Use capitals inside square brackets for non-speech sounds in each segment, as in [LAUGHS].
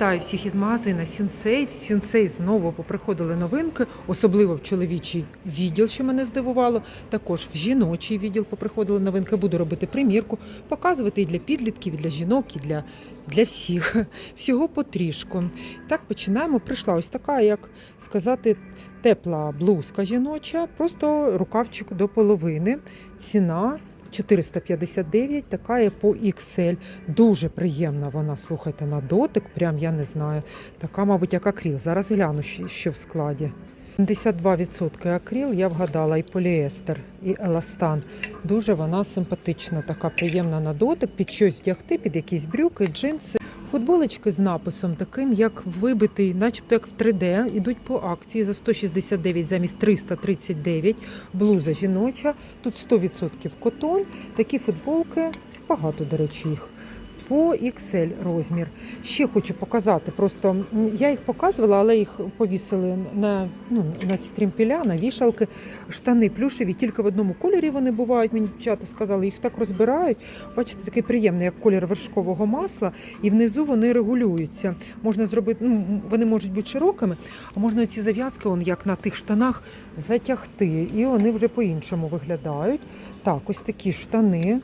Вітаю всіх із магазина Сінсей. В Сінсей знову поприходили новинки, особливо в чоловічий відділ, що мене здивувало. Також в жіночий відділ поприходили новинки. Буду робити примірку, показувати і для підлітків, і для жінок, і для, для всіх. [LAUGHS] Всього потрішку. Так починаємо. Прийшла ось така, як сказати, тепла блузка жіноча, просто рукавчик до половини. Ціна. 459, така є по XL. Дуже приємна вона, слухайте, на дотик. Прям я не знаю. Така, мабуть, як акріл. Зараз гляну, що- в складі. 72% акріл, я вгадала, і поліестер, і еластан. Дуже вона симпатична, така приємна на дотик, під щось вдягти, під якісь брюки, джинси. Футболочки з написом, таким як вибитий, начебто як в 3D, ідуть по акції за 169 замість 339. Блуза жіноча, тут 100% котон. Такі футболки, багато, до речі, їх. По XL розмір. Ще хочу показати. Просто я їх показувала, але їх повісили на, ну, на ці трімпіля, на вішалки. Штани плюшеві, тільки в одному кольорі вони бувають. Мені дівчата сказали, їх так розбирають. Бачите, такий приємний, як колір вершкового масла, і внизу вони регулюються. Можна зробити, ну вони можуть бути широкими, а можна ці зав'язки, он, як на тих штанах, затягти. І вони вже по-іншому виглядають. Так, ось такі штани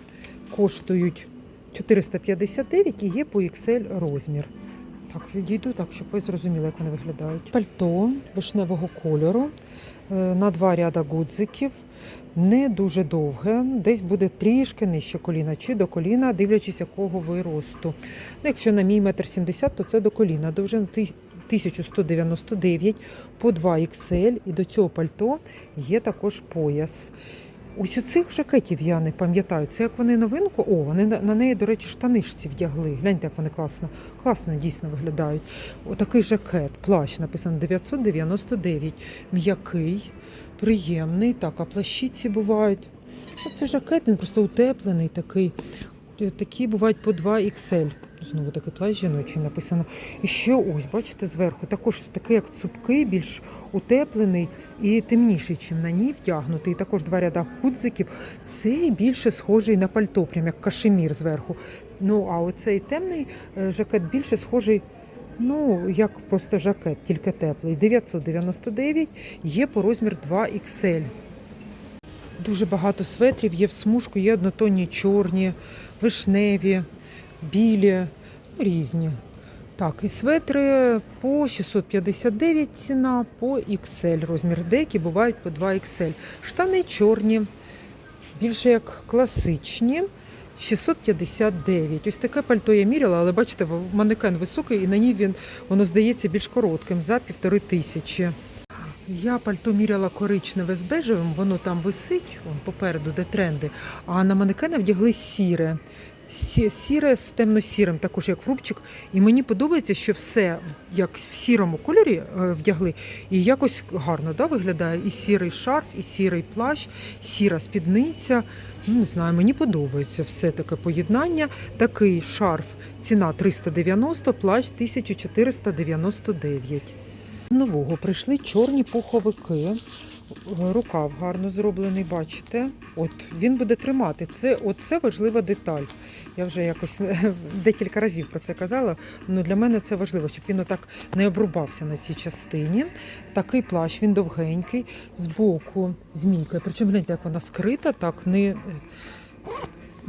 коштують 459 і є по XL розмір. Так, відійду так, щоб ви зрозуміли, як вони виглядають. Пальто вишневого кольору е, на два ряда гудзиків. Не дуже довге, десь буде трішки нижче коліна чи до коліна, дивлячись, якого ви росту. Ну, якщо на мій метр сімдесят, то це до коліна. Довжина 1199 по 2 XL. І до цього пальто є також пояс. Ось у цих жакетів я не пам'ятаю. Це як вони новинку. О, вони на, неї, до речі, штанишці вдягли. Гляньте, як вони класно, класно дійсно виглядають. Отакий жакет, плащ написано 999. М'який, приємний. Так, а плащі ці бувають. Оце жакет, він просто утеплений такий. Такі бувають по 2 XL. Знову такий плащ жіночий написано. І ще ось, бачите, зверху також такий, як цупкий, більш утеплений і темніший, чим на ній вдягнутий. І також два ряда гудзиків. Цей більше схожий на пальто, прям як кашемір зверху. Ну, а оцей темний е, жакет більше схожий. Ну, як просто жакет, тільки теплий. 999 є по розмір 2 XL. Дуже багато светрів є в смужку, є однотонні чорні, вишневі, білі, різні. Так, і светри по 659 ціна, по XL розмір. Деякі бувають по 2 XL. Штани чорні, більше як класичні. 659. Ось таке пальто я міряла, але бачите, манекен високий і на ній він воно здається більш коротким за півтори тисячі. Я пальто міряла коричневе з бежевим, воно там висить вон, попереду, де тренди. А на манекена вдягли сіре. Сі- Сіре з темно-сірим, також як фрубчик. І мені подобається, що все як в сірому кольорі е, вдягли, і якось гарно да, виглядає. І сірий шарф, і сірий плащ, сіра спідниця. Ну, не знаю, мені подобається все таке поєднання. Такий шарф, ціна 390, плащ 1499. Нового прийшли чорні пуховики. Рукав гарно зроблений, бачите. От він буде тримати. Це от це важлива деталь. Я вже якось [LAUGHS] декілька разів про це казала. Ну для мене це важливо, щоб він отак не обрубався на цій частині. Такий плащ, він довгенький, збоку змійка. Причому гляньте, як вона скрита, так не е,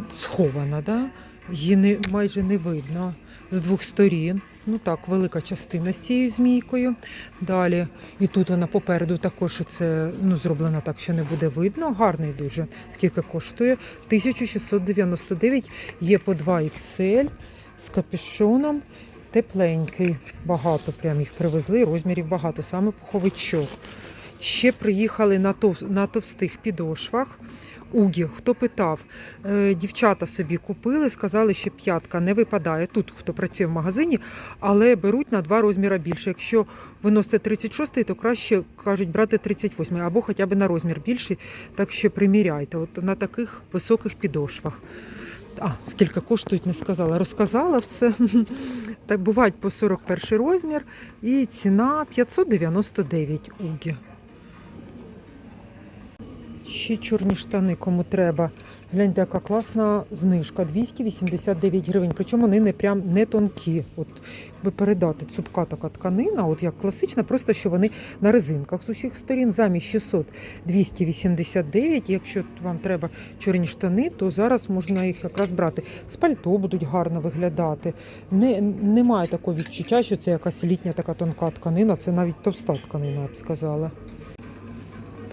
схована, да? її не, майже не видно з двох сторін. Ну так, велика частина з цією змійкою. Далі, і тут вона попереду також це ну, зроблена так, що не буде видно. Гарний дуже. Скільки коштує? 1699 є по 2 XL з капюшоном. Тепленький. Багато прям їх привезли, розмірів багато, саме пуховичок. Ще приїхали на товстих підошвах. Угі, хто питав, е, дівчата собі купили, сказали, що п'ятка не випадає тут, хто працює в магазині, але беруть на два розміри більше. Якщо ви носите 36, то краще кажуть брати 38 або хоча б на розмір більший. Так що приміряйте от на таких високих підошвах. А, скільки коштують, не сказала. Розказала все. Так бувають по 41 розмір і ціна 599 угі. Ще чорні штани, кому треба. Гляньте, яка класна знижка. 289 гривень. Причому вони не прям не тонкі. От би передати цупка така тканина, от як класична, просто що вони на резинках з усіх сторін. Замість 600 289. Якщо вам треба чорні штани, то зараз можна їх якраз брати. З пальто будуть гарно виглядати. Не, немає такого відчуття, що це якась літня така тонка тканина, це навіть товста тканина, я б сказала.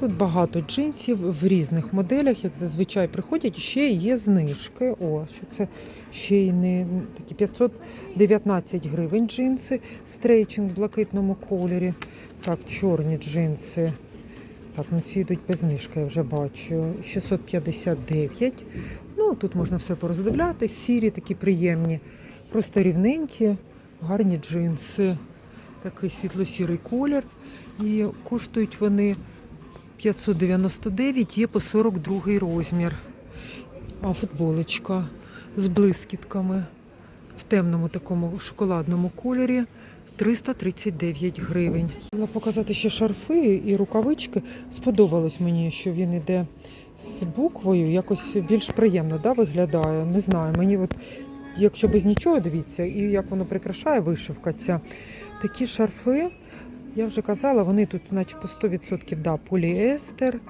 Тут багато джинсів в різних моделях, як зазвичай приходять. Ще є знижки. О, що це ще й не такі 519 гривень джинси, стрейчинг в блакитному кольорі. Так, чорні джинси. Так, ну ці йдуть без знижки, я вже бачу. 659. Ну, тут можна все пороздивляти. Сірі, такі приємні, просто рівненькі, гарні джинси. Такий світло-сірий колір. І коштують вони 599 є по 42 розмір. А футболочка з блискітками в темному такому шоколадному кольорі 339 гривень. Хотіла показати ще шарфи і рукавички. Сподобалось мені, що він іде з буквою, якось більш приємно да, виглядає. Не знаю, мені от, якщо без нічого дивіться, і як воно прикрашає вишивка ця. Такі шарфи я вже казала, вони тут начебто 100% да, поліестер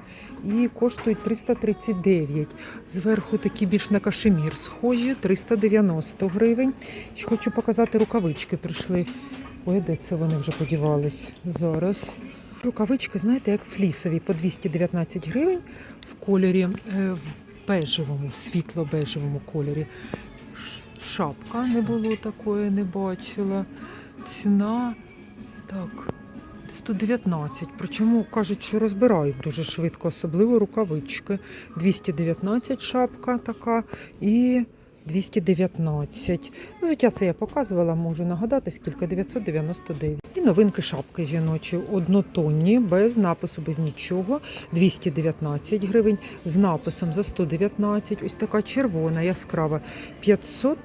і коштують 339. Зверху такі більш на кашемір схожі, 390 гривень. Ще хочу показати рукавички прийшли. Ой, де це вони вже подівались зараз. Рукавички, знаєте, як флісові по 219 гривень в кольорі е, в бежевому, в світло-бежевому кольорі. Шапка не було такої, не бачила. Ціна так, 119. Причому кажуть, що розбирають дуже швидко, особливо рукавички. 219 шапка така і 219. Ну, Взуття це я показувала, можу нагадати, скільки 999. І новинки шапки жіночі однотонні, без напису, без нічого. 219 гривень, з написом за 119. Ось така червона, яскрава 500.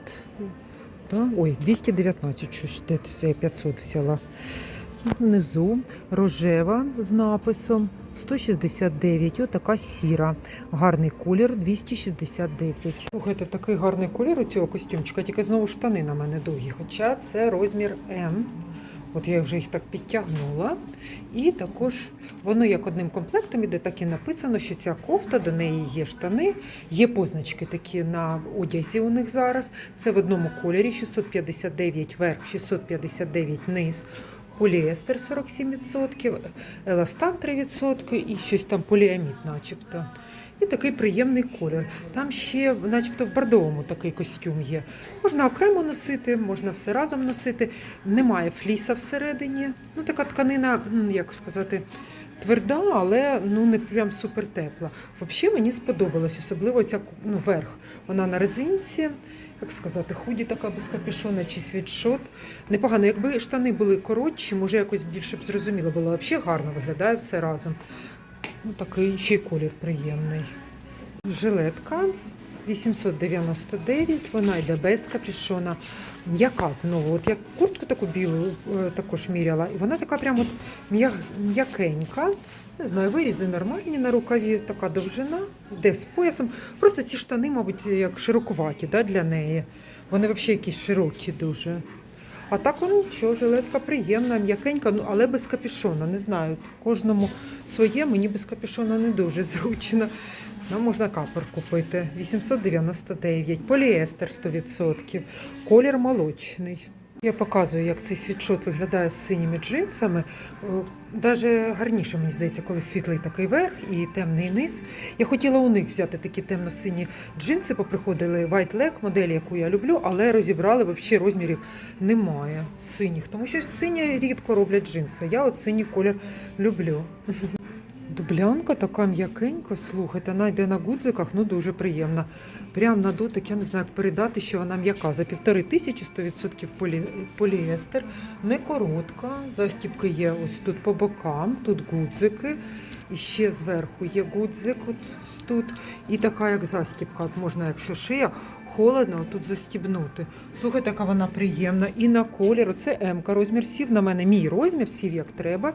Да? Ой, 219, щось де це я 500 взяла. Внизу рожева з написом 169. Отака сіра. Гарний колір 269. Слухайте, такий гарний колір у цього костюмчика, тільки знову штани на мене довгі. Хоча це розмір М. От я вже їх так підтягнула. І також воно як одним комплектом іде, так і написано, що ця кофта, до неї є штани, є позначки такі на одязі у них зараз. Це в одному кольорі 659 верх, 659 низ. Поліестер 47%, еластан 3% і щось там поліамід, начебто. І такий приємний колір. Там ще, начебто, в бордовому такий костюм є. Можна окремо носити, можна все разом носити. Немає фліса всередині. Ну, така тканина, як сказати, тверда, але ну не прям супер тепла. Взагалі мені сподобалось, особливо ця ну, верх. Вона на резинці, як сказати, худі така без капюшона чи світшот. Непогано, якби штани були коротші, може якось більше б зрозуміло було. Взагалі гарно виглядає все разом. Ну, такий ще й колір приємний. Жилетка 899, вона йде без капюшона. М'яка знову. От я куртку таку білу е, також міряла, і вона така прям от м'якенька. Не знаю, вирізи нормальні на рукаві, така довжина, де з поясом. Просто ці штани, мабуть, як широкуваті да, для неї. Вони взагалі якісь широкі дуже. А так ну нічого, жилетка приємна, м'якенька, ну але без капюшона. Не знаю. Кожному своє, мені без капюшона не дуже зручно. Нам можна капор купити. 899, поліестер 100%, колір молочний. Я показую, як цей світшот виглядає з синіми джинсами. Навіть гарніше, мені здається, коли світлий такий верх і темний низ. Я хотіла у них взяти такі темно-сині джинси, поприходили White Leg, модель, яку я люблю, але розібрали, взагалі розмірів немає синіх, тому що сині рідко роблять джинси. Я от синій колір люблю. Дублянка така м'якенька, слухайте, вона йде на гудзиках, ну дуже приємна. Прям на дотик, я не знаю, як передати, що вона м'яка. За півтори тисячі 100% полі... поліестер, не коротка. Застібки є ось тут по бокам, тут гудзики. І ще зверху є гудзик от тут. І така як застібка. От можна, якщо шия холодно тут застібнути. Слухайте, яка вона приємна. І на колір. Оце М розмір сів. На мене мій розмір сів як треба.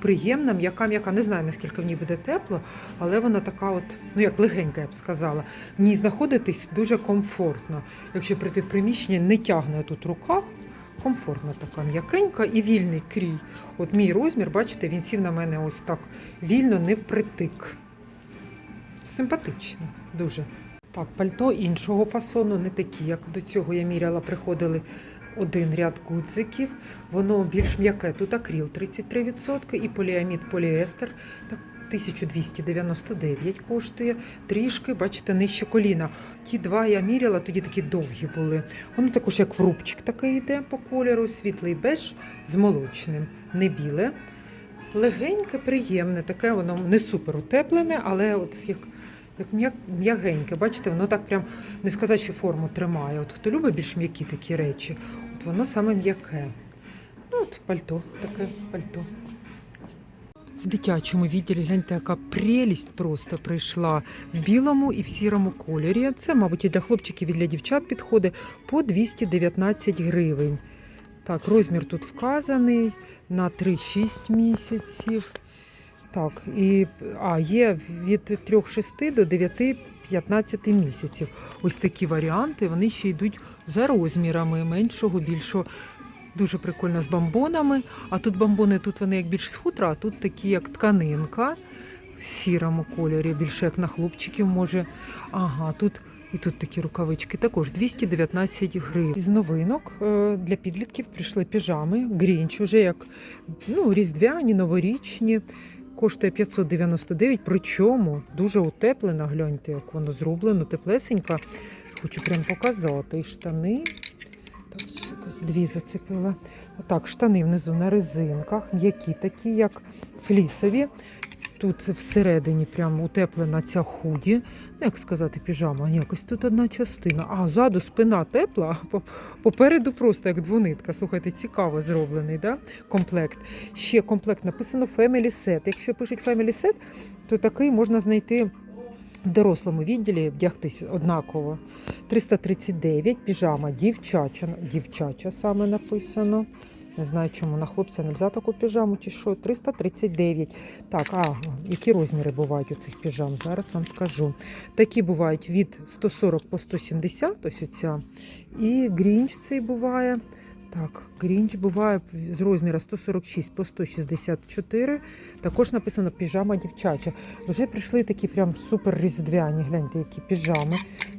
Приємна, м'яка, м'яка. Не знаю, наскільки в ній буде тепло, але вона така, от, ну як легенька, я б сказала. В ній знаходитись дуже комфортно. Якщо прийти в приміщення, не тягне тут рука. Комфортна така м'якенька і вільний крій. От мій розмір, бачите, він сів на мене ось так вільно, не впритик. Симпатично, дуже. Так, пальто іншого фасону, не такі, як до цього я міряла, приходили один ряд гудзиків. Воно більш м'яке. Тут акріл 33% і поліамід поліестер. 1299 коштує. Трішки, бачите, нижче коліна. Ті два я міряла, тоді такі довгі були. Воно також як в рубчик такий йде по кольору, світлий беж з молочним, не біле. Легеньке, приємне, таке воно не супер утеплене, але от як, як м'ягеньке. Бачите, воно так прям не сказати, що форму тримає. От хто любить більш м'які такі речі, от воно саме м'яке. Ну, от пальто, таке пальто. В дитячому відділі гляньте, яка прелість просто прийшла в білому і в сірому кольорі. Це, мабуть, і для хлопчиків, і для дівчат підходить по 219 гривень. Так, розмір тут вказаний на 3-6 місяців. Так, і а, є від 3-6 до 9-15 місяців. Ось такі варіанти, вони ще йдуть за розмірами меншого, більшого. Дуже прикольно з бомбонами. А тут бомбони, тут вони як більш з хутра, а тут такі, як тканинка в сірому кольорі, більше як на хлопчиків може. Ага, тут і тут такі рукавички також 219 гривень. Із новинок е, для підлітків прийшли піжами. Грінч уже як ну, різдвяні, новорічні. Коштує 599, причому дуже утеплена. Гляньте, як воно зроблено, теплесенька. Хочу прям показати. І штани. Так, якось дві зацепила. Так, штани внизу на резинках, м'які такі, як флісові. Тут всередині прям утеплена ця худі. Ну, як сказати, піжама. Якось тут одна частина. А ззаду спина тепла, а попереду просто як двонитка. Слухайте, цікаво зроблений да? комплект. Ще комплект написано Family Set. Якщо пишуть Family Set, то такий можна знайти в дорослому відділі, вдягтись однаково. 339, піжама дівчача, дівчача саме написано. Не знаю, чому на хлопця не взяти таку піжаму чи що. 339. Так, а які розміри бувають у цих піжам? Зараз вам скажу. Такі бувають від 140 по 170, ось оця. І грінч цей буває. Так, грінч буває з розміру 146 по 164. Також написано піжама дівчача. Вже прийшли такі прям супер різдвяні. Гляньте, які піжами.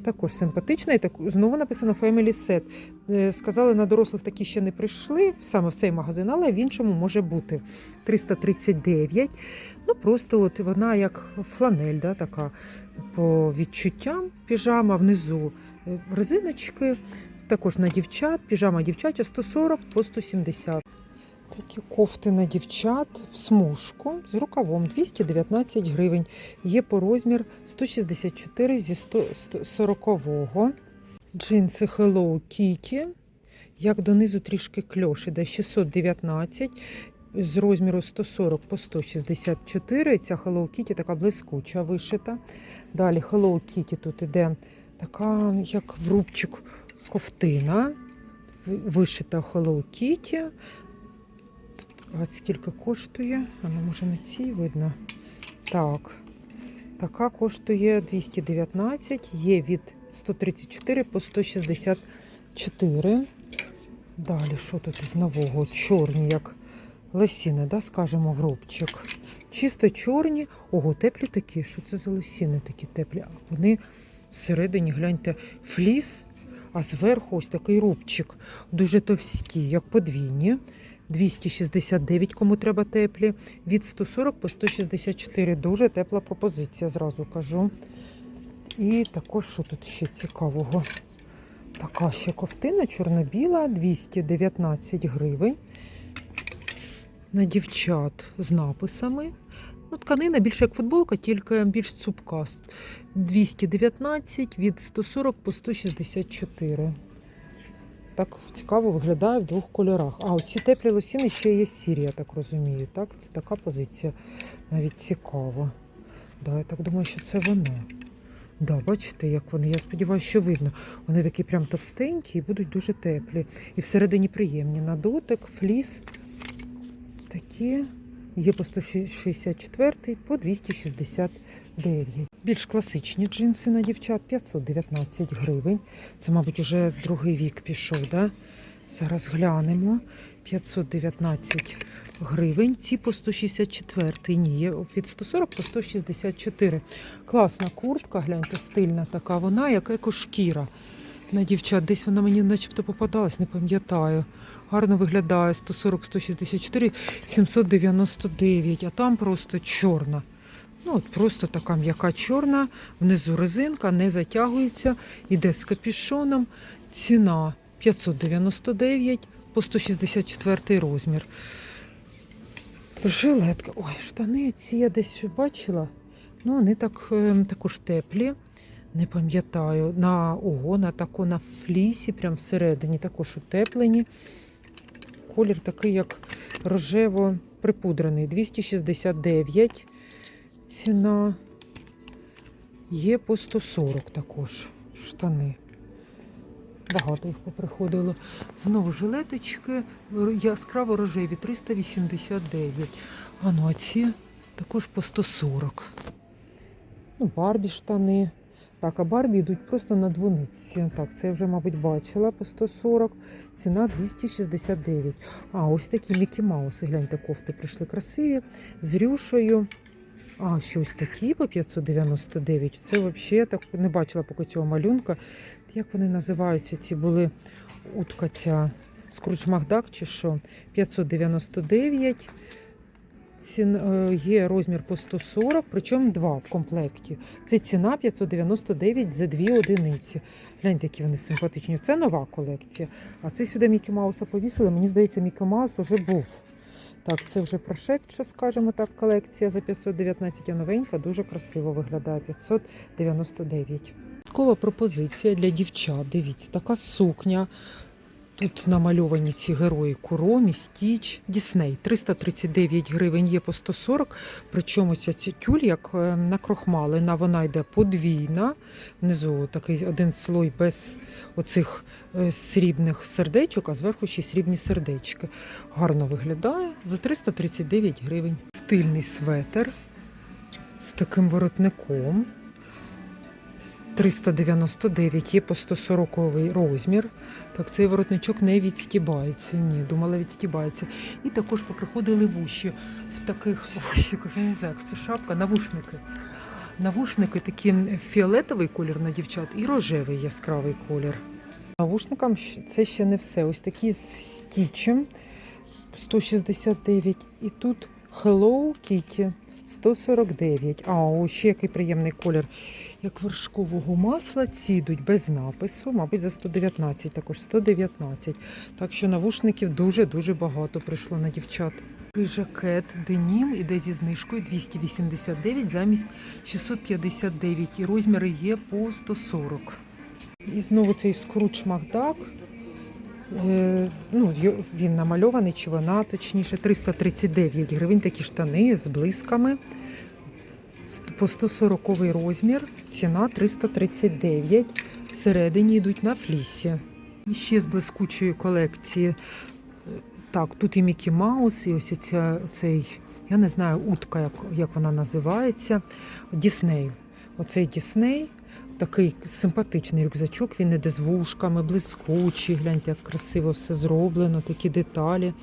Також симпатична. І так, знову написано Family Set. Е, Сказали, на дорослих такі ще не прийшли саме в цей магазин, але в іншому може бути 339. Ну просто от вона як фланель, да, така по відчуттям піжама внизу е, резиночки. Також на дівчат, піжама дівчача 140 по 170. Такі кофти на дівчат в смужку з рукавом 219 гривень. Є по розмір 164 зі 140-го. Джинси Hello Kitty. Як донизу трішки кльош іде 619 з розміру 140 по 164. Ця Hello Kitty така блискуча вишита. Далі Hello Kitty тут іде така, як в рубчик ковтина. Вишита Hello Kitty. А скільки коштує? А ну, може на цій видно. Так. Така коштує 219, є від 134 по 164. Далі, що тут з нового? Чорні, як лосіни, да, скажемо, в рубчик. Чисто чорні. Ого, теплі такі. Що це за лосіни такі теплі? А вони всередині, гляньте, фліс, а зверху ось такий рубчик. Дуже товсті, як подвійні. 269, кому треба теплі. Від 140 по 164. Дуже тепла пропозиція, зразу кажу. І також, що тут ще цікавого? Така ще ковтина чорно-біла, 219 гривень. На дівчат з написами. Ну, тканина більше як футболка, тільки більш цупка. 219 від 140 по 164. Так цікаво виглядає в двох кольорах. А оці теплі лосіни ще є сірі, я так розумію. Так? Це така позиція навіть цікава. Да, я так думаю, що це воно. Да, бачите, як вони. Я сподіваюся, що видно. Вони такі прям товстенькі і будуть дуже теплі. І всередині приємні. На дотик, фліс. Такі. Є по 164, по 269. Більш класичні джинси на дівчат 519 гривень. Це, мабуть, уже другий вік пішов, да? Зараз глянемо. 519 гривень. Ці по 164. Ні, від 140 по 164. Класна куртка, гляньте, стильна така вона, як екошкіра. На дівчат, десь вона мені начебто попадалась, не пам'ятаю. Гарно виглядає 140, 164, 799, а там просто чорна. Ну, от просто така м'яка чорна, внизу резинка, не затягується, іде з капюшоном. Ціна 599 по 164 розмір. Жилетка. Ой, штани ці я десь бачила. Ну, вони так, е, також теплі. Не пам'ятаю. На ого, на тако на флісі, прям всередині, також утеплені. Колір такий, як рожево припудрений. 269 ціна. Є по 140 також штани. Багато їх поприходило. Знову жилеточки яскраво рожеві 389. А ну а ці також по 140. Ну, Барбі штани. Так, а Барбі йдуть просто на двонитці. Так, це я вже, мабуть, бачила по 140. Ціна 269. А, ось такі Мікі Мауси. Гляньте, кофти прийшли красиві. З рюшею. А, ще ось такі по 599. Це взагалі я так не бачила поки цього малюнка. Як вони називаються? Ці були утка ця Скрудж Макдак чи що? 599. Цін, е, є розмір по 140, причому два в комплекті. Це ціна 599 за дві одиниці. Гляньте, які вони симпатичні. Це нова колекція. А це сюди Мікі Мауса повісили. Мені здається, Мікі Маус вже був. Так, це вже прошедша, скажімо так, колекція за 519, а новенька дуже красиво виглядає 599. Додаткова пропозиція для дівчат. Дивіться, така сукня. Тут намальовані ці герої Куромі, Стіч, Дісней. 339 гривень є по 140. Причому ця тюль, як е, накрохмалена, вона йде подвійна. Внизу такий один слой без оцих е, срібних сердечок, а зверху ще срібні сердечки. Гарно виглядає за 339 гривень. Стильний светер з таким воротником. 399 є по 140 розмір. Так, цей воротничок не відстібається. Ні, думала, відстібається. І також поприходили вуші в таких вушиках, я не знаю, це шапка, навушники. Навушники такі фіолетовий колір на дівчат і рожевий яскравий колір. Навушникам це ще не все. Ось такі з стічем 169. І тут Hello Kitty 149. А, ось ще який приємний колір. Як вершкового масла ці йдуть без напису, мабуть, за 119, також 119. Так що навушників дуже-дуже багато прийшло на дівчат. Жакет денім іде зі знижкою 289 замість 659 і розміри є по 140. І знову цей скруч Макдак. Е, ну, він намальований, чи вона, точніше, 339 гривень, такі штани з блисками. По 140 розмір, ціна 339. Всередині йдуть на флісі. І ще з блискучої колекції. Так, тут і Мікі Маус, і ось оця, цей, я не знаю, утка, як, як вона називається. Дісней. Оцей Дісней. Такий симпатичний рюкзачок, він іде з вушками, блискучий. Гляньте, як красиво все зроблено, такі деталі.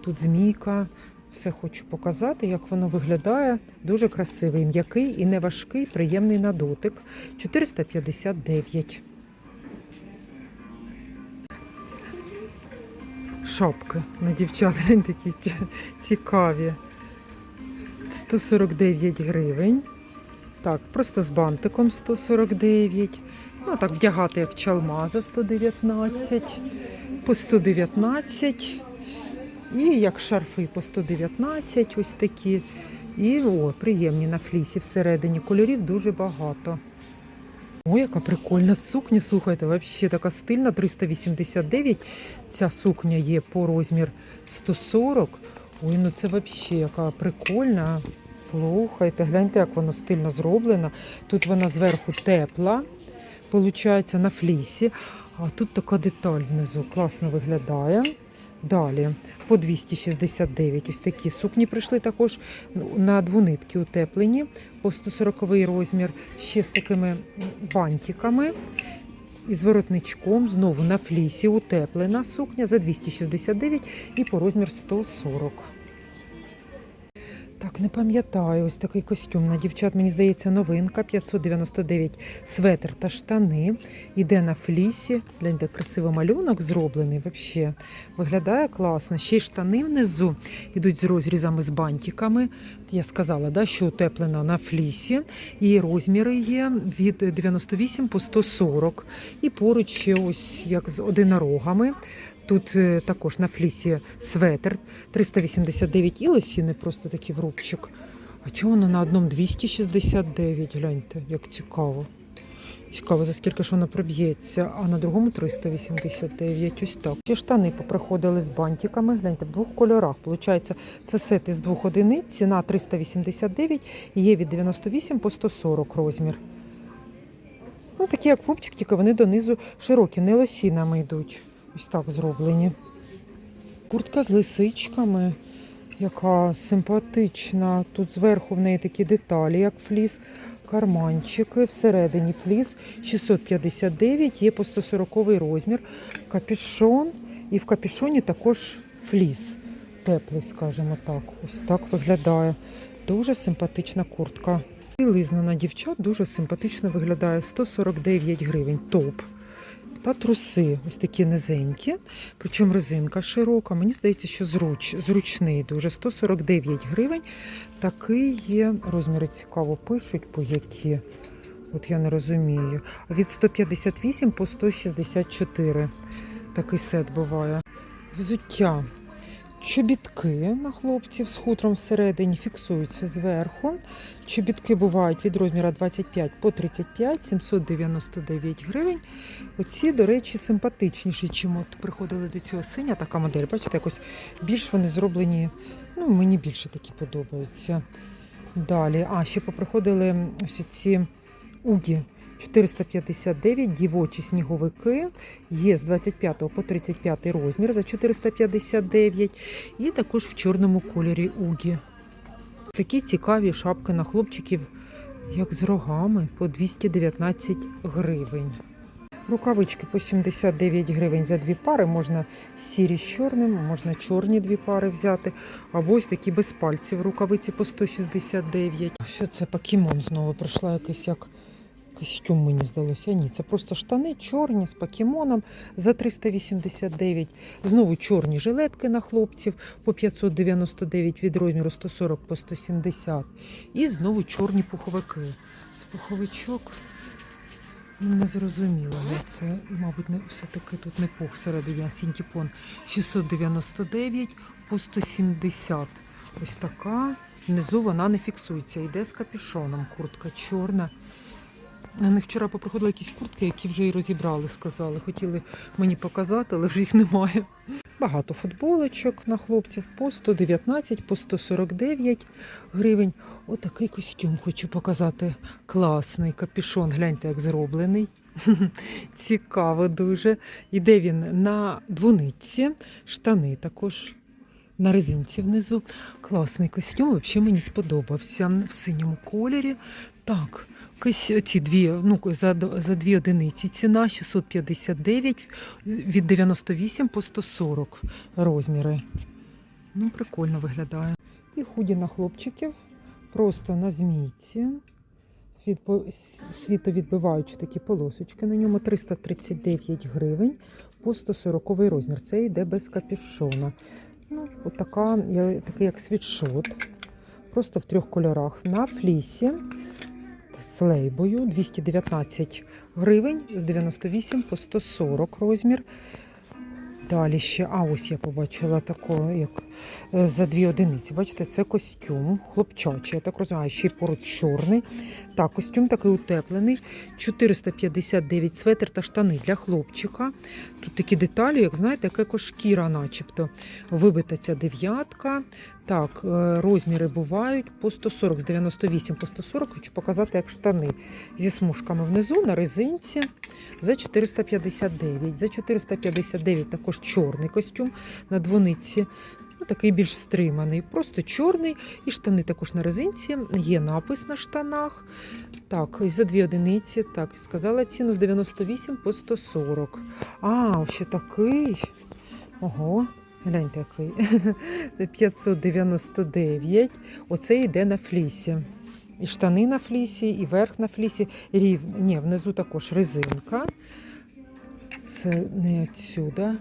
Тут змійка. Все хочу показати, як воно виглядає. Дуже красивий, м'який і не важкий, приємний на дотик. 459. Шапки на дівчат такі цікаві. 149 гривень. Так, просто з бантиком 149. Ну, так, вдягати як чалма за 119, по 119. І як шарфи по 119, ось такі. І о, приємні на флісі всередині. Кольорів дуже багато. О, яка прикольна сукня. Слухайте, взагалі така стильна, 389. Ця сукня є по розмір 140. Ой, ну це взагалі яка прикольна. Слухайте, гляньте, як воно стильно зроблено. Тут вона зверху тепла, виходить, на флісі. А тут така деталь внизу класно виглядає. Далі по 269 ось такі сукні прийшли також на двонитки утеплені по 140 розмір, ще з такими бантиками і з воротничком. Знову на флісі утеплена сукня за 269 і по розмір 140. Так, не пам'ятаю, ось такий костюм на дівчат, мені здається, новинка 599 светр та штани. Іде на флісі. Гляньте, красивий малюнок зроблений. Взагалі виглядає класно. Ще й штани внизу йдуть з розрізами з бантиками. Я сказала, да, що утеплена на флісі. І розміри є від 98 по 140. І поруч ще ось як з одинорогами. Тут е, також на флісі светр 389 і лосіни просто такий в рубчик. А чого воно на одному 269? Гляньте, як цікаво. Цікаво, за скільки ж воно проб'ється, а на другому 389. Ось так. Ще штани поприходили з бантиками. Гляньте, в двох кольорах. Получається, це сет із двох одиниць, ціна 389 і є від 98 по 140 розмір. Ну, такі як фупчик, тільки вони донизу широкі, не лосінами йдуть. Ось так зроблені. Куртка з лисичками, яка симпатична. Тут зверху в неї такі деталі, як фліс, карманчики, всередині фліс 659, є по 140 розмір, капюшон. І в капюшоні також фліс. Теплий, скажімо так. Ось так виглядає. Дуже симпатична куртка. Білизна на дівчат дуже симпатично виглядає 149 гривень. Топ. Та труси ось такі низенькі, причому резинка широка. Мені здається, що зруч, зручний дуже 149 гривень. Такий є. Розміри цікаво пишуть, по які. От я не розумію. Від 158 по 164. Такий сет буває. Взуття. Чобітки на хлопців з хутром всередині фіксуються зверху. Чобітки бувають від розміру 25 по 35, 799 гривень. Оці, до речі, симпатичніші, чим от приходили до цього синя така модель. Бачите, якось більш вони зроблені. Ну, мені більше такі подобаються. Далі, а ще поприходили ось ці угі 459 дівочі сніговики. Є з 25 по 35 розмір за 459. І також в чорному кольорі угі. Такі цікаві шапки на хлопчиків, як з рогами, по 219 гривень. Рукавички по 79 гривень за дві пари. Можна сірі з чорним, можна чорні дві пари взяти. Або ось такі без пальців рукавиці по 169. А Що це покемон знову прийшла якийсь як костюм, мені здалося. Ні, це просто штани чорні з покемоном за 389. Знову чорні жилетки на хлопців по 599 від розміру 140 по 170. І знову чорні пуховики. Пуховичок. Ну, Не зрозуміло. Це, мабуть, не все-таки тут не пух всередині, а синтепон 699 по 170. Ось така. Внизу вона не фіксується. Йде з капюшоном. Куртка чорна. На них вчора поприходили якісь куртки, які вже і розібрали, сказали. Хотіли мені показати, але вже їх немає. Багато футболочок на хлопців по 119, по 149 гривень. Отакий костюм хочу показати. Класний капюшон. Гляньте, як зроблений. [LAUGHS] Цікаво дуже. Іде він на двунитці, штани також на резинці внизу. Класний костюм, взагалі мені сподобався в синьому кольорі. Так, якісь ці дві, ну, за, за дві одиниці ціна 659 від 98 по 140 розміри. Ну, прикольно виглядає. І худі на хлопчиків, просто на змійці. Світ- Світовідбиваючі такі полосочки на ньому 339 гривень по 140 розмір. Це йде без капюшона. Ну, от така, я- такий як світшот. Просто в трьох кольорах. На флісі з лейбою 219 гривень з 98 по 140 розмір. Далі ще, а ось я побачила такого, як е, за дві одиниці. Бачите, це костюм хлопчачий, я так розумію, ще й поруч чорний. Так, костюм такий утеплений. 459 светр та штани для хлопчика. Тут такі деталі, як знаєте, як шкіра, начебто. Вибита ця дев'ятка. Так, е, розміри бувають по 140, з 98 по 140. Хочу показати, як штани зі смужками внизу на резинці за 459. За 459 також чорний костюм на двониці. Ну, такий більш стриманий, просто чорний. І штани також на резинці. Є напис на штанах. Так, і за дві одиниці. Так, сказала ціну з 98 по 140. А, ще такий. Ого, гляньте який. [LAUGHS] 599. Оце йде на флісі. І штани на флісі, і верх на флісі. Рів... Ні, внизу також резинка. Це не отсюда.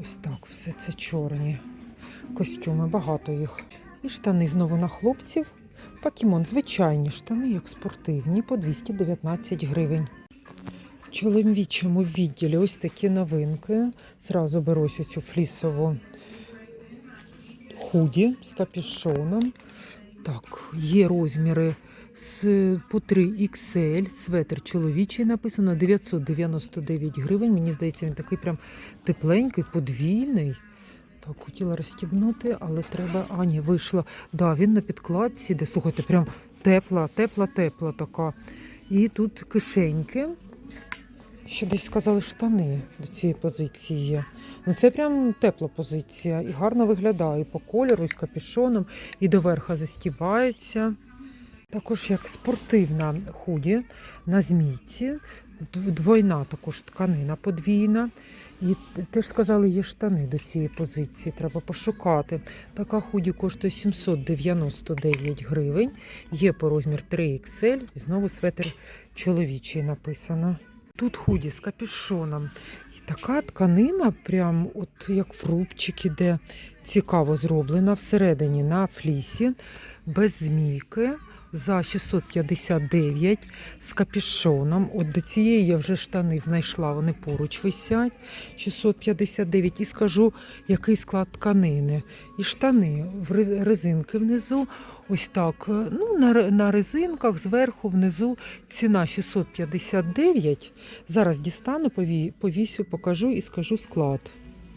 Ось так, все це чорні костюми, багато їх. І штани знову на хлопців. Покемон, звичайні штани, як спортивні, по 219 гривень. Чоловічому відділі ось такі новинки. Зразу беру цю флісову худі з капюшоном. Так, є розміри з по 3 XL, светр чоловічий написано 999 гривень. Мені здається, він такий прям тепленький, подвійний. Так, хотіла розстібнути, але треба. А, ні, вийшла. Да, він на підкладці, де слухайте, прям тепла, тепла, тепла така. І тут кишеньки. Ще десь сказали штани до цієї позиції є. Ну це прям тепла позиція і гарно виглядає і по кольору, і з капюшоном, і до верха застібається. Також як спортивна худі на змійці, двойна також тканина подвійна. І теж сказали, є штани до цієї позиції, треба пошукати. Така худі коштує 799 гривень. Є по розмір 3XL, і знову светр чоловічий написано. Тут худі з капюшоном. І така тканина, прям от як фрубчик іде, цікаво зроблена всередині на флісі, без змійки. За 659 з капюшоном. От до цієї я вже штани знайшла, вони поруч висять. 659. І скажу, який склад тканини. І штани в резинки внизу. Ось так. Ну, на, на резинках зверху, внизу ціна 659. Зараз дістану, повісю, покажу і скажу склад.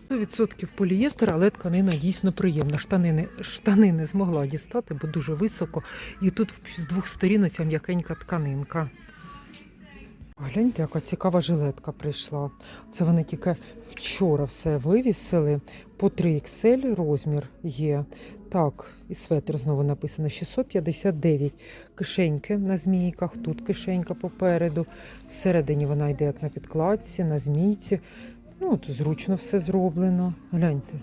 100% полієстер, але тканина дійсно приємна. Штанини, штани не змогла дістати, бо дуже високо. І тут з двох сторін оця м'якенька тканинка. Гляньте, яка цікава жилетка прийшла. Це вони тільки вчора все вивісили. По 3XL розмір є. Так, і светр знову написано 659. Кишеньки на змійках, тут кишенька попереду. Всередині вона йде як на підкладці, на змійці. Ну, от зручно все зроблено. Гляньте.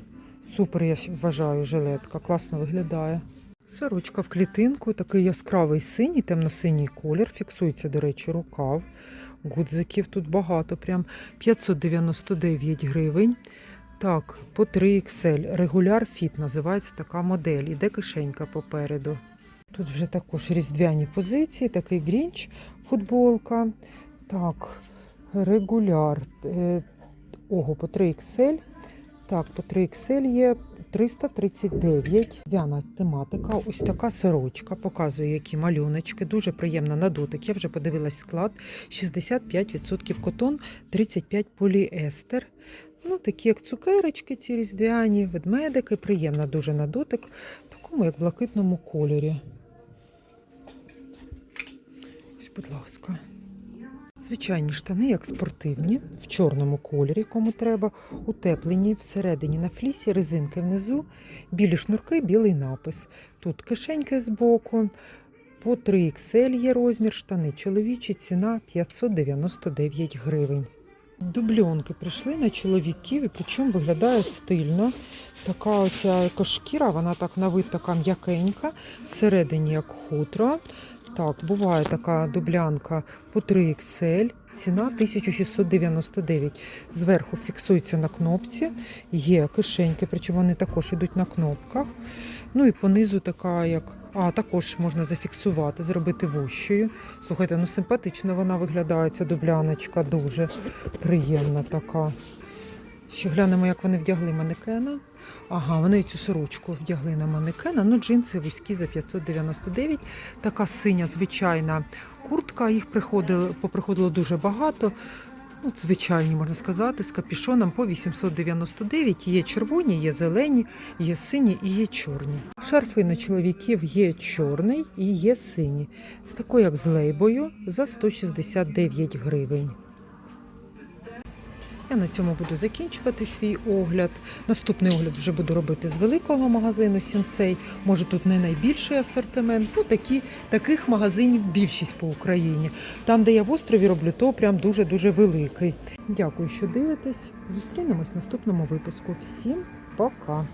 Супер, я вважаю, жилетка. Класно виглядає. Сорочка в клітинку, такий яскравий синій, темно-синій колір. Фіксується, до речі, рукав. Гудзиків тут багато, прям 599 гривень. Так, по 3 XL. Регуляр Fit називається така модель. Іде кишенька попереду. Тут вже також різдвяні позиції, такий грінч, футболка. Так, регуляр. Ого, по 3 XL. Так, по 3 XL є 339. Вяна тематика. Ось така сорочка. Показує, які малюночки. Дуже приємна на дотик. Я вже подивилась склад. 65% котон, 35 поліестер. Ну, такі як цукерочки, ці різдвяні, ведмедики. Приємна дуже на дотик. В такому як блакитному кольорі. Ось, будь ласка. Звичайні штани, як спортивні, в чорному кольорі, кому треба, утеплені всередині на флісі, резинки внизу, білі шнурки, білий напис. Тут кишеньки збоку, по 3 XL є розмір, штани чоловічі, ціна 599 гривень. Дубльонки прийшли на чоловіків, і причому виглядає стильно. Така оця екошкіра, вона так на вид така м'якенька, всередині як хутро. Так, буває така дублянка по 3 XL, ціна 1699. Зверху фіксується на кнопці, є кишеньки, причому вони також йдуть на кнопках. Ну і понизу така, як. А, також можна зафіксувати, зробити вущою. Слухайте, ну симпатично вона виглядає, ця дубляночка дуже приємна така. Ще глянемо, як вони вдягли манекена. Ага, вони цю сорочку вдягли на манекена. Ну, джинси вузькі за 599. Така синя звичайна куртка. Їх приходило, поприходило дуже багато. Ну, звичайні, можна сказати, з капішоном по 899. Є червоні, є зелені, є сині і є чорні. Шарфи на чоловіків є чорний і є сині. З такою, як з лейбою, за 169 гривень. Я на цьому буду закінчувати свій огляд. Наступний огляд вже буду робити з великого магазину Сінсей. Може тут не найбільший асортимент. Ну такі, таких магазинів більшість по Україні. Там, де я в острові роблю, то прям дуже-дуже великий. Дякую, що дивитесь. Зустрінемось в наступному випуску. Всім пока!